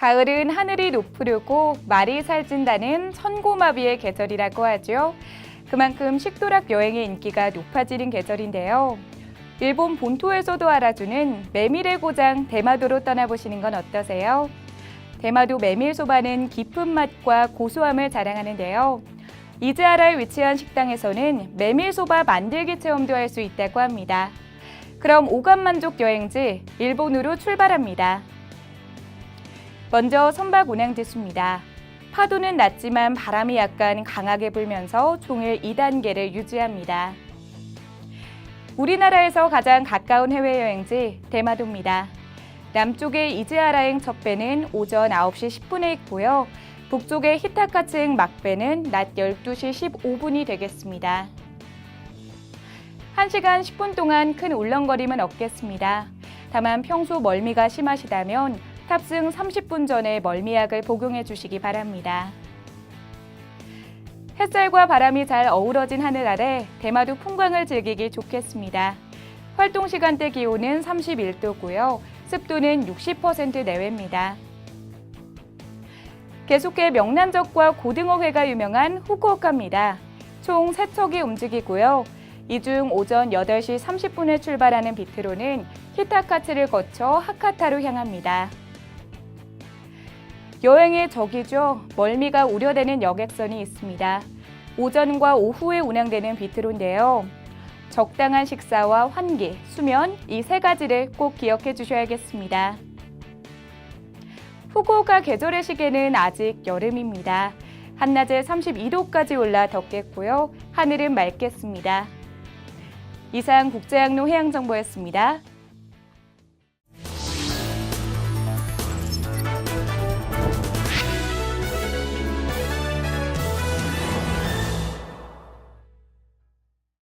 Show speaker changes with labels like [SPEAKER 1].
[SPEAKER 1] 가을은 하늘이 높으려고 말이 살찐다는 천고마비의 계절이라고 하죠. 그만큼 식도락 여행의 인기가 높아지는 계절인데요. 일본 본토에서도 알아주는 메밀의 고장 대마도로 떠나보시는 건 어떠세요? 대마도 메밀소바는 깊은 맛과 고소함을 자랑하는데요. 이즈하라에 위치한 식당에서는 메밀소바 만들기 체험도 할 수 있다고 합니다. 그럼 오감 만족 여행지 일본으로 출발합니다. 먼저 선박 운항 지수입니다. 파도는 낮지만 바람이 약간 강하게 불면서 종일 2단계를 유지합니다. 우리나라에서 가장 가까운 해외여행지 대마도입니다. 남쪽의 이즈하라행 첫 배는 오전 9시 10분에 있고요. 북쪽의 히타카츠행 막배는 낮 12시 15분이 되겠습니다. 1시간 10분 동안 큰 울렁거림은 없겠습니다. 다만 평소 멀미가 심하시다면 탑승 30분 전에 멀미약을 복용해 주시기 바랍니다. 햇살과 바람이 잘 어우러진 하늘 아래 대마도 풍광을 즐기기 좋겠습니다. 활동 시간대 기온은 31도고요. 습도는 60% 내외입니다. 계속해 명란젓과 고등어회가 유명한 후쿠오카입니다. 총 3척이 움직이고요. 이 중 오전 8시 30분에 출발하는 비트로는 히타카츠를 거쳐 하카타로 향합니다. 여행의 적이죠. 멀미가 우려되는 여객선이 있습니다. 오전과 오후에 운항되는 비트로인데요. 적당한 식사와 환기, 수면 이 세 가지를 꼭 기억해 주셔야겠습니다. 후쿠오카 계절의 시계는 아직 여름입니다. 한낮에 32도까지 올라 덥겠고요. 하늘은 맑겠습니다. 이상 국제항로 해양정보였습니다.